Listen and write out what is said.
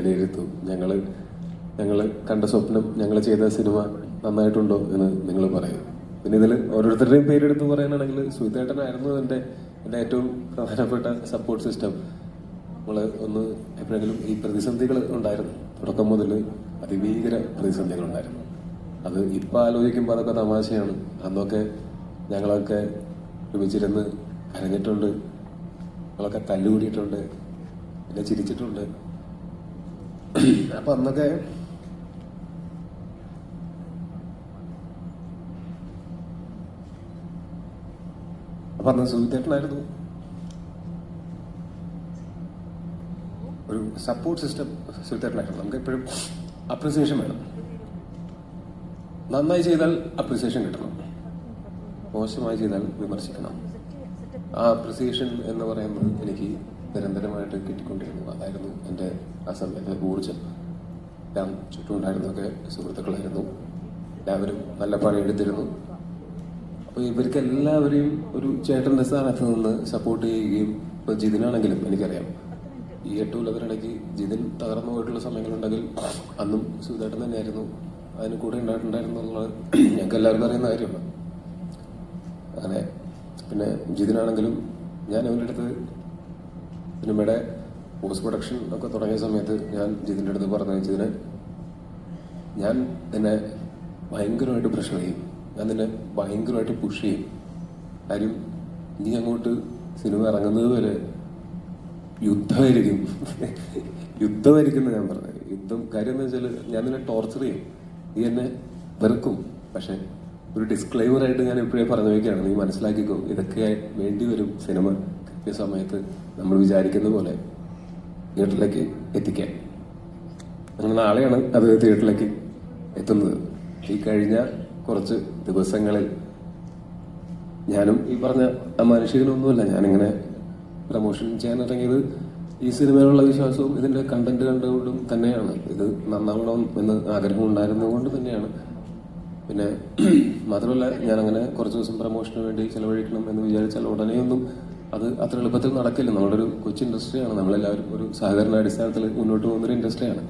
വിലയിരുത്തും ഞങ്ങൾ ഞങ്ങൾ കണ്ട സ്വപ്നം ഞങ്ങൾ ചെയ്ത സിനിമ നന്നായിട്ടുണ്ടോ എന്ന് നിങ്ങൾ പറയും. പിന്നെ ഇതിൽ ഓരോരുത്തരുടെയും പേരെടുത്ത് പറയാനാണെങ്കിൽ സുഹിതേട്ടനായിരുന്നു എന്റെ എന്റെ ഏറ്റവും പ്രധാനപ്പെട്ട സപ്പോർട്ട് സിസ്റ്റം നമ്മൾ ഒന്ന് എപ്പോഴെങ്കിലും ഈ പ്രതിസന്ധികൾ ഉണ്ടായിരുന്നു. തുടക്കം മുതൽ അതിഭീകര പ്രതിസന്ധികൾ ഉണ്ടായിരുന്നു. അത് ഇപ്പം ആലോചിക്കുമ്പോൾ അതൊക്കെ തമാശയാണ്. അന്നൊക്കെ ഞങ്ങളൊക്കെ ഒരുമിച്ചിരുന്ന് കരഞ്ഞിട്ടുണ്ട് ഞങ്ങളൊക്കെ തല്ലുകൂടിയിട്ടുണ്ട്. പിന്നെ ചിരിച്ചിട്ടുണ്ട്. അപ്പൊ അന്നൊക്കെ അപ്പൊ അന്ന് സുഹിതേട്ടനായിരുന്നു ഒരു സപ്പോർട്ട് സിസ്റ്റം സുഖിതേട്ടനായിരുന്നു നമുക്ക് എപ്പോഴും അപ്രിസിയേഷൻ വേണം. നന്നായി ചെയ്താൽ അപ്രിസിയേഷൻ കിട്ടണം. മോശമായി ചെയ്താൽ വിമർശിക്കണം. ആ അപ്രിസിയേഷൻ എന്ന് പറയുന്നത് എനിക്ക് നിരന്തരമായിട്ട് കിട്ടിക്കൊണ്ടിരുന്നു. അതായിരുന്നു എന്റെ ആ സമയത്തെ ഊർജം ഞാൻ ചുറ്റുമുണ്ടായിരുന്നൊക്കെ സുഹൃത്തുക്കളായിരുന്നു. എല്ലാവരും നല്ല പണിയെടുത്തിരുന്നു അപ്പോൾ ഇവർക്ക് എല്ലാവരെയും ഒരു ചേട്ടന്റെ സ്ഥാനത്ത് നിന്ന് സപ്പോർട്ട് ചെയ്യുകയും ഇപ്പോൾ ജിതിനാണെങ്കിലും എനിക്കറിയാം. ഈ എട്ട് കൊല്ലത്തിനിടയ്ക്ക് ജിതിൻ തകർന്നു പോയിട്ടുള്ള സമയങ്ങളുണ്ടെങ്കിൽ അന്നും സുധേട്ടൻ തന്നെയായിരുന്നു. അതിന് കൂടെ ഉണ്ടായിട്ടുണ്ടായിരുന്നു എന്നുള്ളത് ഞങ്ങൾക്ക് എല്ലാവർക്കും അറിയുന്ന കാര്യമാണ്. അങ്ങനെ പിന്നെ ജിതിനാണെങ്കിലും ഞാൻ അവന്റെ അടുത്ത് സിനിമയുടെ പോസ്റ്റ് പ്രൊഡക്ഷൻ ഒക്കെ തുടങ്ങിയ സമയത്ത് ഞാൻ ജിതിന്റെ അടുത്ത് പറഞ്ഞു ജിതിനെ ഞാൻ നിന്നെ ഭയങ്കരമായിട്ട് പ്രഷർ ചെയ്യും. ഞാൻ നിന്നെ ഭയങ്കരമായിട്ട് പുഷ് ചെയ്യും. കാര്യം നീ അങ്ങോട്ട് സിനിമ ഇറങ്ങുന്നത് വരെ യുദ്ധമായിരിക്കും. യുദ്ധമായിരിക്കും എന്ന് ഞാൻ പറഞ്ഞത് യുദ്ധം കാര്യം എന്ന് വെച്ചാൽ ഞാൻ നിന്നെ ടോർച്ചർ ചെയ്യും. നീ എന്നെ വെറുക്കും. പക്ഷെ ഒരു ഡിസ്ക്ലൈമർ ആയിട്ട് ഞാൻ ഇപ്പോഴേ പറഞ്ഞു വയ്ക്കുകയാണ് നീ മനസ്സിലാക്കിക്കോ ഇതൊക്കെ വേണ്ടി വരും സിനിമ കൃത്യ സമയത്ത് നമ്മൾ വിചാരിക്കുന്ന പോലെ തിയേറ്ററിലേക്ക് എത്തിക്കാൻ. അങ്ങനെ നാളെയാണ് അത് തിയേറ്ററിലേക്ക് എത്തുന്നത്. ഈ കഴിഞ്ഞ കുറച്ച് ദിവസങ്ങളിൽ ഞാനും ഈ പറഞ്ഞ അമാനുഷികനൊന്നുമല്ല ഞാനിങ്ങനെ പ്രമോഷൻ ചെയ്യാൻ ഇറങ്ങിയത് ഈ സിനിമയിലുള്ള വിശ്വാസവും ഇതിന്റെ കണ്ടന്റ് കണ്ടുകൊണ്ടും തന്നെയാണ്. ഇത് നന്നാവണം എന്ന് ആഗ്രഹം ഉണ്ടായിരുന്നത് തന്നെയാണ്. പിന്നെ മാത്രമല്ല ഞാനങ്ങനെ കുറച്ച് ദിവസം പ്രൊമോഷന് വേണ്ടി ചിലവഴിക്കണം എന്ന് വിചാരിച്ചാൽ ഉടനെയൊന്നും അത് അത്ര എളുപ്പത്തിൽ നടക്കില്ല. നമ്മളൊരു കൊച്ചു ഇൻഡസ്ട്രിയാണ്. നമ്മളെല്ലാവരും ഒരു സഹകരണ അടിസ്ഥാനത്തിൽ മുന്നോട്ട് പോകുന്നൊരു ഇൻഡസ്ട്രിയാണ്.